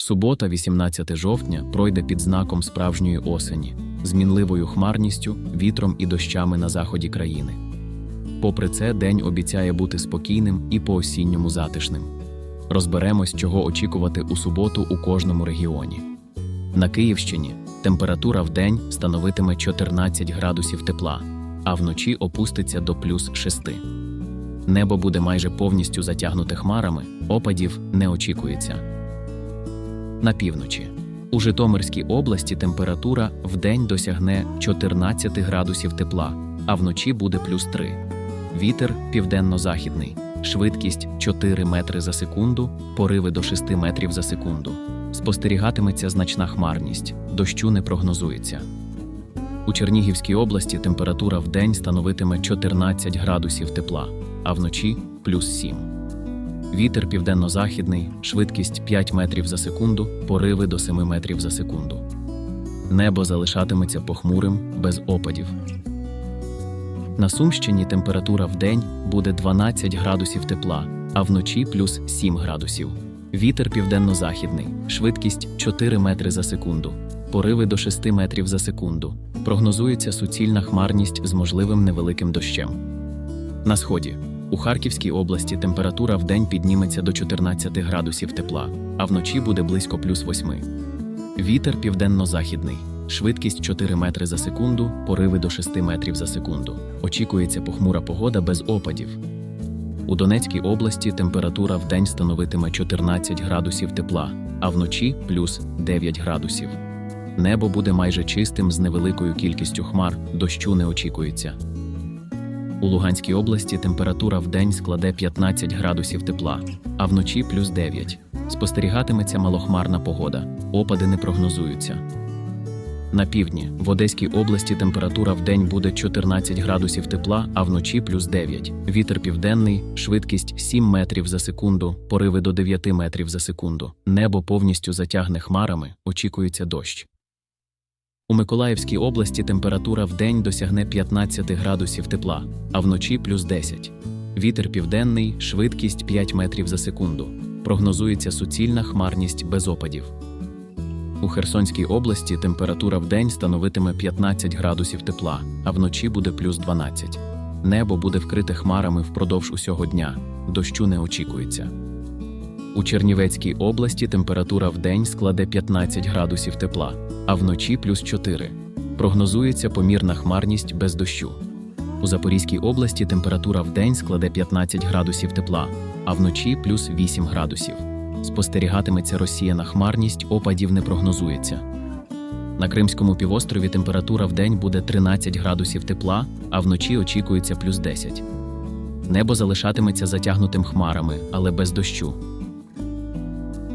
Субота, 18 жовтня, пройде під знаком справжньої осені, з мінливою хмарністю, вітром і дощами на заході країни. Попри це, день обіцяє бути спокійним і по-осінньому затишним. Розберемось, чого очікувати у суботу у кожному регіоні. На Київщині температура в день становитиме 14 градусів тепла, а вночі опуститься до плюс 6. Небо буде майже повністю затягнуте хмарами, опадів не очікується. На півночі. У Житомирській області температура вдень досягне 14 градусів тепла, а вночі буде плюс 3. Вітер південно-західний, швидкість 4 метри за секунду, пориви до 6 метрів за секунду. Спостерігатиметься значна хмарність, дощу не прогнозується. У Чернігівській області температура вдень становитиме 14 градусів тепла, а вночі плюс 7. Вітер південно-західний, швидкість 5 метрів за секунду, пориви до 7 метрів за секунду. Небо залишатиметься похмурим, без опадів. На Сумщині температура вдень буде 12 градусів тепла, а вночі плюс 7 градусів. Вітер південно-західний, швидкість 4 метри за секунду, пориви до 6 метрів за секунду. Прогнозується суцільна хмарність з можливим невеликим дощем. На сході. У Харківській області температура вдень підніметься до 14 градусів тепла, а вночі буде близько плюс 8. Вітер південно-західний, швидкість 4 метри за секунду, пориви до 6 метрів за секунду. Очікується похмура погода без опадів. У Донецькій області температура вдень становитиме 14 градусів тепла, а вночі плюс 9 градусів. Небо буде майже чистим з невеликою кількістю хмар, дощу не очікується. У Луганській області температура вдень складе 15 градусів тепла, а вночі плюс 9. Спостерігатиметься малохмарна погода, опади не прогнозуються. На півдні в Одеській області температура вдень буде 14 градусів тепла, а вночі плюс 9. Вітер південний, швидкість 7 метрів за секунду, пориви до 9 метрів за секунду. Небо повністю затягне хмарами, очікується дощ. У Миколаївській області температура вдень досягне 15 градусів тепла, а вночі плюс 10. Вітер південний, швидкість 5 метрів за секунду. Прогнозується суцільна хмарність без опадів. У Херсонській області температура вдень становитиме 15 градусів тепла, а вночі буде плюс 12. Небо буде вкрите хмарами впродовж усього дня, дощу не очікується. У Чернівецькій області температура вдень складе 15 градусів тепла, а вночі плюс 4. Прогнозується помірна хмарність без дощу. У Запорізькій області температура вдень складе 15 градусів тепла, а вночі плюс 8 градусів. Спостерігатиметься розсіяна хмарність, опадів не прогнозується. На Кримському півострові температура вдень буде 13 градусів тепла, а вночі очікується плюс 10. Небо залишатиметься затягнутим хмарами, але без дощу.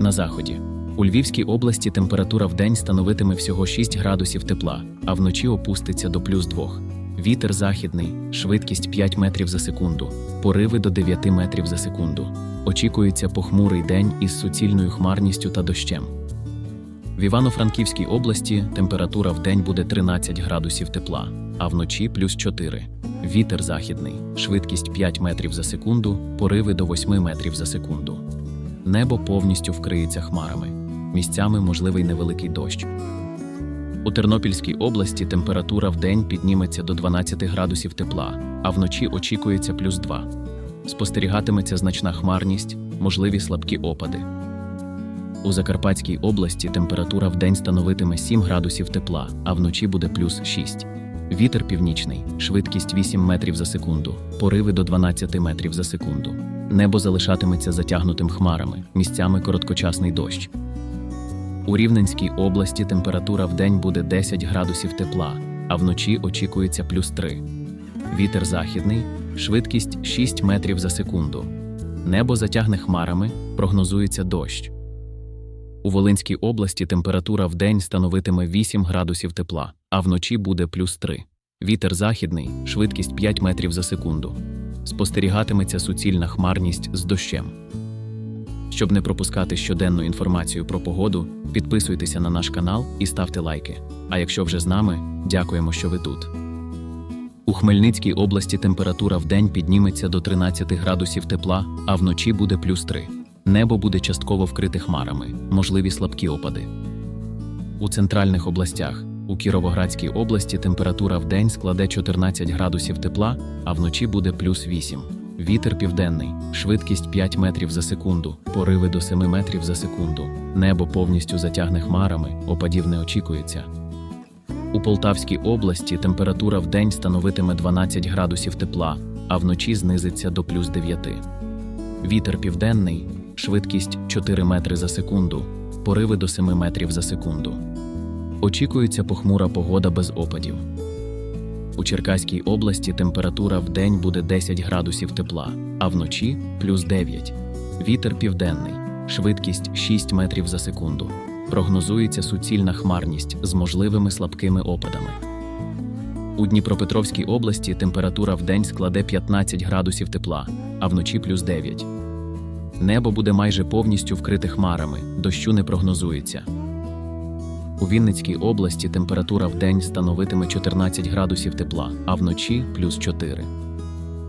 На заході. У Львівській області температура вдень становитиме всього 6 градусів тепла, а вночі опуститься до плюс 2. Вітер західний, швидкість 5 метрів за секунду, пориви до 9 метрів за секунду. Очікується похмурий день із суцільною хмарністю та дощем. В Івано-Франківській області температура вдень буде 13 градусів тепла, а вночі плюс 4. Вітер західний, швидкість 5 метрів за секунду, пориви до 8 метрів за секунду. Небо повністю вкриється хмарами. Місцями можливий невеликий дощ. У Тернопільській області температура вдень підніметься до 12 градусів тепла, а вночі очікується плюс 2. Спостерігатиметься значна хмарність, можливі слабкі опади. У Закарпатській області температура вдень становитиме 7 градусів тепла, а вночі буде плюс 6. Вітер північний, швидкість 8 метрів за секунду, пориви до 12 метрів за секунду. Небо залишатиметься затягнутим хмарами, місцями короткочасний дощ. У Рівненській області температура вдень буде 10 градусів тепла, а вночі очікується плюс 3. Вітер західний, швидкість 6 метрів за секунду. Небо затягне хмарами, прогнозується дощ. У Волинській області температура вдень становитиме 8 градусів тепла, а вночі буде плюс 3. Вітер західний, швидкість 5 метрів за секунду. Спостерігатиметься суцільна хмарність з дощем. Щоб не пропускати щоденну інформацію про погоду, підписуйтеся на наш канал і ставте лайки. А якщо вже з нами, дякуємо, що ви тут. У Хмельницькій області температура вдень підніметься до 13 градусів тепла, а вночі буде плюс 3. Небо буде частково вкрите хмарами, можливі слабкі опади. У центральних областях у Кіровоградській області температура в день складе 14 градусів тепла, а вночі буде плюс 8. Вітер південний, швидкість 5 метрів за секунду, пориви до 7 метрів за секунду. Небо повністю затягне хмарами, опадів не очікується. У Полтавській області температура в день становитиме 12 градусів тепла, а вночі знизиться до плюс 9. Вітер південний, швидкість 4 метри за секунду, пориви до 7 метрів за секунду. Очікується похмура погода без опадів. У Черкаській області температура в день буде 10 градусів тепла, а вночі плюс 9. Вітер південний, швидкість 6 метрів за секунду. Прогнозується суцільна хмарність з можливими слабкими опадами. У Дніпропетровській області температура в день складе 15 градусів тепла, а вночі плюс 9. Небо буде майже повністю вкрите хмарами, дощу не прогнозується. У Вінницькій області температура в день становитиме 14 градусів тепла, а вночі плюс 4.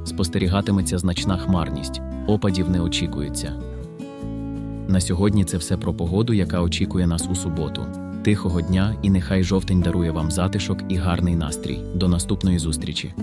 Спостерігатиметься значна хмарність, опадів не очікується. На сьогодні це все про погоду, яка очікує нас у суботу. Тихого дня і нехай жовтень дарує вам затишок і гарний настрій. До наступної зустрічі!